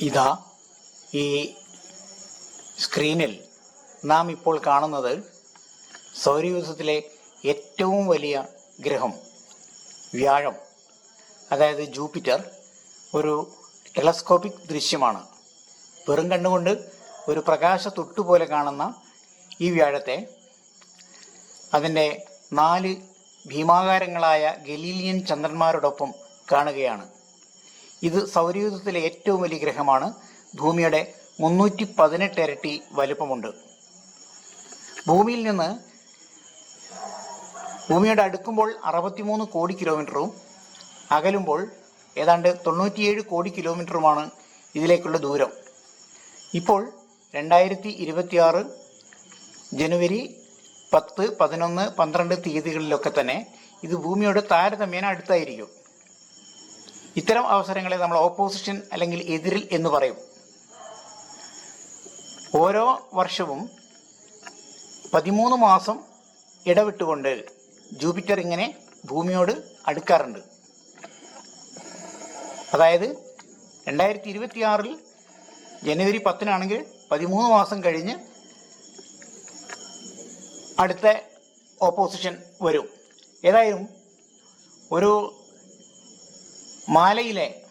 ഇതാ ഈ സ്ക്രീനിൽ നാം ഇപ്പോൾ കാണുന്നത് സൗരയൂഥത്തിലെ ഏറ്റവും വലിയ ഗ്രഹം വ്യാഴം. അതായത് ജൂപ്പിറ്റർ ഒരു ടെലസ്കോപ്പിക് ദൃശ്യമാണ്. വെറും കണ്ണുകൊണ്ട് ഒരു പ്രകാശ തൊട്ടുപോലെ കാണുന്ന ഈ വ്യാഴത്തെ അതിന്റെ നാല് ഭീമാകാരങ്ങളായ ഗലീലിയൻ ചന്ദ്രന്മാരോടൊപ്പം കാണുകയാണ്. ഇത് സൗരയൂഥത്തിലെ ഏറ്റവും വലിയ ഗ്രഹമാണ്. ഭൂമിയുടെ മുന്നൂറ്റി പതിനെട്ട് ഇരട്ടി വലുപ്പമുണ്ട്. ഭൂമിയിൽ നിന്ന് ഭൂമിയുടെ അടുക്കുമ്പോൾ അറുപത്തിമൂന്ന് കോടി കിലോമീറ്ററും അകലുമ്പോൾ ഏതാണ്ട് തൊണ്ണൂറ്റിയേഴ് കോടി കിലോമീറ്ററുമാണ് ഇതിലേക്കുള്ള ദൂരം. ഇപ്പോൾ രണ്ടായിരത്തി ഇരുപത്തിയാറ് ജനുവരി പത്ത് പതിനൊന്ന് പന്ത്രണ്ട് തീയതികളിലൊക്കെ തന്നെ ഇത് ഭൂമിയോട് താരതമ്യേന അടുത്തായിരിക്കും. ഇത്തരം അവസരങ്ങളെ നമ്മൾ ഓപ്പോസിഷൻ അല്ലെങ്കിൽ എതിരിൽ എന്ന് പറയും. ഓരോ വർഷവും പതിമൂന്ന് മാസം ഇടവിട്ടുകൊണ്ട് ജൂപ്പിറ്റർ ഇങ്ങനെ ഭൂമിയോട് അടുക്കാറുണ്ട്. അതായത് രണ്ടായിരത്തി ഇരുപത്തിയാറിൽ ജനുവരി പത്തിനാണെങ്കിൽ പതിമൂന്ന് മാസം കഴിഞ്ഞ് അടുത്ത ഓപ്പോസിഷൻ വരും. ഏതായാലും ഒരു മാലയിലെ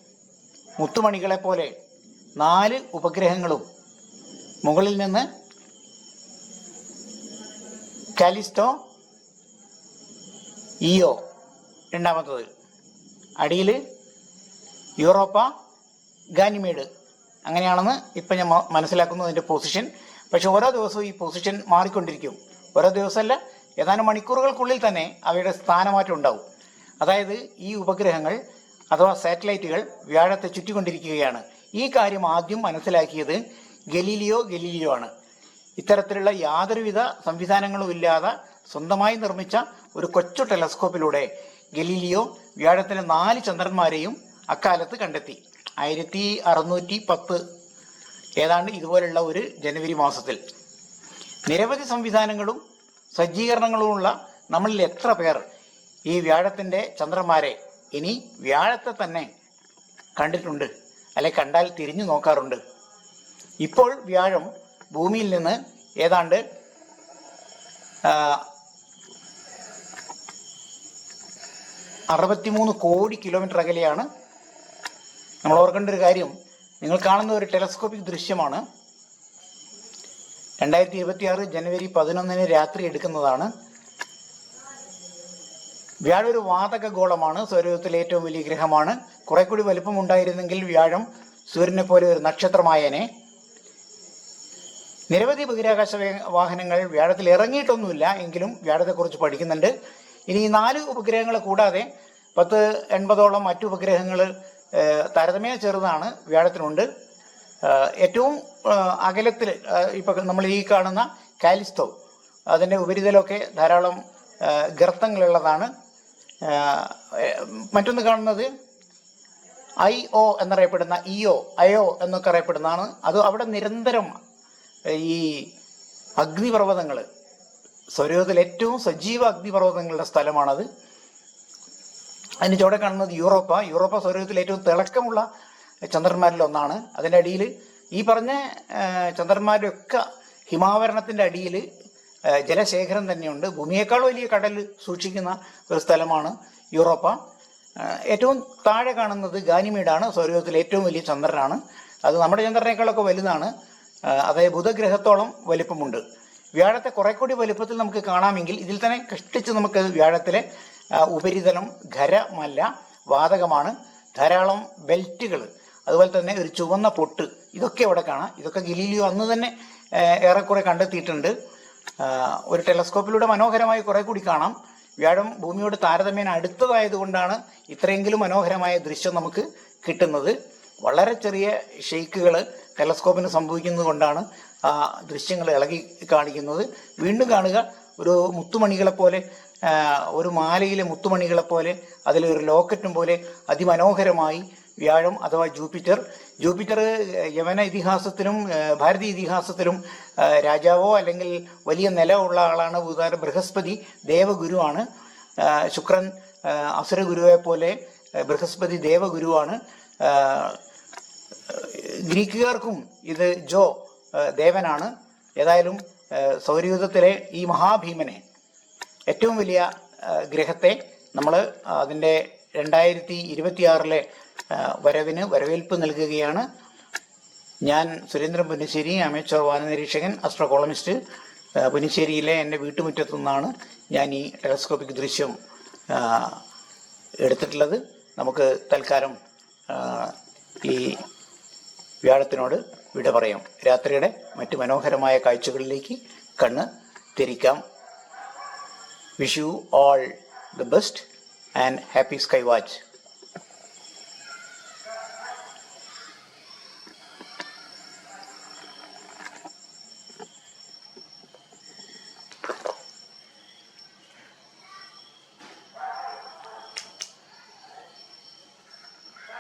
മുത്തുമണികളെ പോലെ നാല് ഉപഗ്രഹങ്ങളും മുകളിൽ നിന്ന് കാലിസ്റ്റോ ഇയോ രണ്ടാമത്തത്. അടിയിൽ യൂറോപ്പ ഗാനിമേഡ് അങ്ങനെയാണെന്ന് ഇപ്പം ഞാൻ മനസ്സിലാക്കുന്നു അതിന്റെ പൊസിഷൻ പക്ഷെ ഓരോ ദിവസവും ഈ പൊസിഷൻ മാറിക്കൊണ്ടിരിക്കും. ഓരോ ദിവസമല്ല ഏതാനും മണിക്കൂറുകൾക്കുള്ളിൽ തന്നെ അവയുടെ സ്ഥാനമാറ്റം ഉണ്ടാവും. അതായത് ഈ ഉപഗ്രഹങ്ങൾ അഥവാ സാറ്റലൈറ്റുകൾ വ്യാഴത്തെ ചുറ്റിക്കൊണ്ടിരിക്കുകയാണ്. ഈ കാര്യം ആദ്യം മനസ്സിലാക്കിയത് ഗലീലിയോ ഗലീലിയോ ആണ്. ഇത്തരത്തിലുള്ള യാതൊരുവിധ സംവിധാനങ്ങളും ഇല്ലാതെ സ്വന്തമായി നിർമ്മിച്ച ഒരു കൊച്ചു ടെലസ്കോപ്പിലൂടെ ഗലീലിയോ വ്യാഴത്തിലെ നാല് ചന്ദ്രന്മാരെയും അക്കാലത്ത് കണ്ടെത്തി. ആയിരത്തി അറുന്നൂറ്റി പത്ത്. ഏതാണ്ട് ഇതുപോലുള്ള ഒരു ജനുവരി മാസത്തിൽ. നിരവധി സംവിധാനങ്ങളും സജ്ജീകരണങ്ങളുമുള്ള നമ്മളിൽ എത്ര പേർ ഈ വ്യാഴത്തിന്റെ ചന്ദ്രന്മാരെ ഇനി വ്യാഴത്തെ തന്നെ കണ്ടിട്ടുണ്ട് അല്ലെ കണ്ടാൽ തിരിഞ്ഞു നോക്കാറുണ്ട്. ഇപ്പോൾ വ്യാഴം ഭൂമിയിൽ നിന്ന് ഏതാണ്ട് അറുപത്തിമൂന്ന് കോടി കിലോമീറ്റർ അകലെയാണ്. നമ്മൾ ഓർക്കേണ്ട ഒരു കാര്യം നിങ്ങൾ കാണുന്ന ഒരു ടെലസ്കോപ്പിക് ദൃശ്യമാണ്. രണ്ടായിരത്തി ഇരുപത്തി ആറ് ജനുവരി പതിനൊന്നിന് രാത്രി എടുക്കുന്നതാണ്. വ്യാഴം ഒരു വാതക ഗോളമാണ് സൗരയൂഥത്തിലെ ഏറ്റവും വലിയ ഗ്രഹമാണ്. കുറെ കൂടി വലുപ്പം ഉണ്ടായിരുന്നെങ്കിൽ വ്യാഴം സൂര്യനെ പോലെ ഒരു നക്ഷത്രമായേനെ. നിരവധി ബഹിരാകാശ വാഹനങ്ങൾ വ്യാഴത്തിൽ ഇറങ്ങിയിട്ടൊന്നുമില്ല എങ്കിലും വ്യാഴത്തെക്കുറിച്ച് പഠിക്കുന്നുണ്ട്. ഇനി ഈ നാല് ഉപഗ്രഹങ്ങൾ കൂടാതെ പത്ത് എൺപതോളം മറ്റു ഉപഗ്രഹങ്ങൾ താരതമ്യേന ചെറുതാണ് വ്യാഴത്തിനുണ്ട്. ഏറ്റവും അകലത്തിൽ ഇപ്പം നമ്മൾ ഈ കാണുന്ന കാലിസ്തോ അതിന്റെ ഉപരിതലമൊക്കെ ധാരാളം ഗർത്തങ്ങളുള്ളതാണ്. മറ്റൊന്ന് കാണുന്നത് ഐ ഒ എന്നറിയപ്പെടുന്ന ഇ ഒ അയോ എന്നൊക്കെ അറിയപ്പെടുന്നതാണ്. അത് അവിടെ നിരന്തരം ഈ അഗ്നിപർവതങ്ങൾ സ്വരൂപത്തിൽ ഏറ്റവും സജീവ അഗ്നിപർവതങ്ങളുടെ സ്ഥലമാണത്. അതിന് ചുവടെ കാണുന്നത് യൂറോപ്പ. യൂറോപ്പ സ്വരൂപത്തിൽ ഏറ്റവും തിളക്കമുള്ള ചന്ദ്രന്മാരിൽ ഒന്നാണ്. അതിന്റെ അടിയിൽ ഈ പറഞ്ഞ ഒക്കെ ഹിമാവരണത്തിന്റെ അടിയിൽ ജലശേഖരം തന്നെയുണ്ട്. ഭൂമിയേക്കാൾ വലിയ കടൽ സൂക്ഷിക്കുന്ന ഒരു സ്ഥലമാണ് യൂറോപ്പ. ഏറ്റവും താഴെ കാണുന്നത് ഗാനിമീഡാണ് സൗരയൂഥത്തിലെ ഏറ്റവും വലിയ ചന്ദ്രനാണ്. അത് നമ്മുടെ ചന്ദ്രനേക്കാളൊക്കെ വലുതാണ്. അതായത് ബുധഗ്രഹത്തോളം വലിപ്പമുണ്ട്. വ്യാഴത്തെ കുറെ കൂടി വലുപ്പത്തിൽ നമുക്ക് കാണാമെങ്കിൽ ഇതിൽ തന്നെ കഷ്ടിച്ച് നമുക്ക് വ്യാഴത്തിലെ ഉപരിതലം ഖരമല്ല വാതകമാണ്. ധാരാളം ബെൽറ്റുകൾ അതുപോലെ തന്നെ ഒരു ചുവന്ന പൊട്ട് ഇതൊക്കെ അവിടെ കാണാം. ഇതൊക്കെ ഗലീലിയോ അന്ന് തന്നെ ഏറെക്കുറെ കണ്ടെത്തിയിട്ടുണ്ട്. ഒരു ടെലസ്കോപ്പിലൂടെ മനോഹരമായി കുറെ കൂടി കാണാം. വ്യാഴം ഭൂമിയോട് താരതമ്യേന അടുത്തതായതുകൊണ്ടാണ് ഇത്രയെങ്കിലും മനോഹരമായ ദൃശ്യം നമുക്ക് കിട്ടുന്നത്. വളരെ ചെറിയ ഷെയ്ക്കുകൾ ടെലസ്കോപ്പിന് സംഭവിക്കുന്നത് കൊണ്ടാണ് ആ ദൃശ്യങ്ങൾ ഇളകി കാണിക്കുന്നത്. വീണ്ടും കാണുക ഒരു മുത്തുമണികളെപ്പോലെ ഒരു മാലയിലെ മുത്തുമണികളെപ്പോലെ അതിലൊരു ലോക്കറ്റും പോലെ അതിമനോഹരമായി വ്യാഴം അഥവാ ജൂപ്പിറ്റർ. ജൂപ്പിറ്റർ യമന ഇതിഹാസത്തിലും ഭാരതീയ ഇതിഹാസത്തിലും രാജാവോ അല്ലെങ്കിൽ വലിയ നിലമുള്ള ആളാണ് ഉദാഹരണം ബൃഹസ്പതി ദേവഗുരുവാണ് ശുക്രൻ അസുരഗുരുവെ പോലെ ബൃഹസ്പതി ദേവഗുരുവാണ് ഗ്രീക്കുകാർക്കും ഇത് ജോ ദേവനാണ്. ഏതായാലും സൗരയൂഥത്തിലെ ഈ മഹാഭീമനെ ഏറ്റവും വലിയ ഗ്രഹത്തെ നമ്മൾ അതിന്റെ രണ്ടായിരത്തി ഇരുപത്തിയാറിലെ വരവിന് വരവേൽപ്പ് നൽകുകയാണ്. ഞാൻ സുരേന്ദ്രൻ പുന്നശ്ശേരി അമേച്ചർ വാനനിരീക്ഷകൻ അസ്ട്രോകോളമിസ്റ്റ് കോളമിസ്റ്റ് എന്റെ വീട്ടുമുറ്റത്തു നിന്നാണ് ഞാൻ ഈ ടെലസ്കോപ്പിക് ദൃശ്യം എടുത്തിട്ടുള്ളത്. നമുക്ക് തൽക്കാലം ഈ വ്യാഴത്തിനോട് വിട പറയാം. രാത്രിയുടെ മറ്റ് മനോഹരമായ കാഴ്ചകളിലേക്ക് കണ്ണ് തിരിക്കാം. Wish you all the best and happy sky watch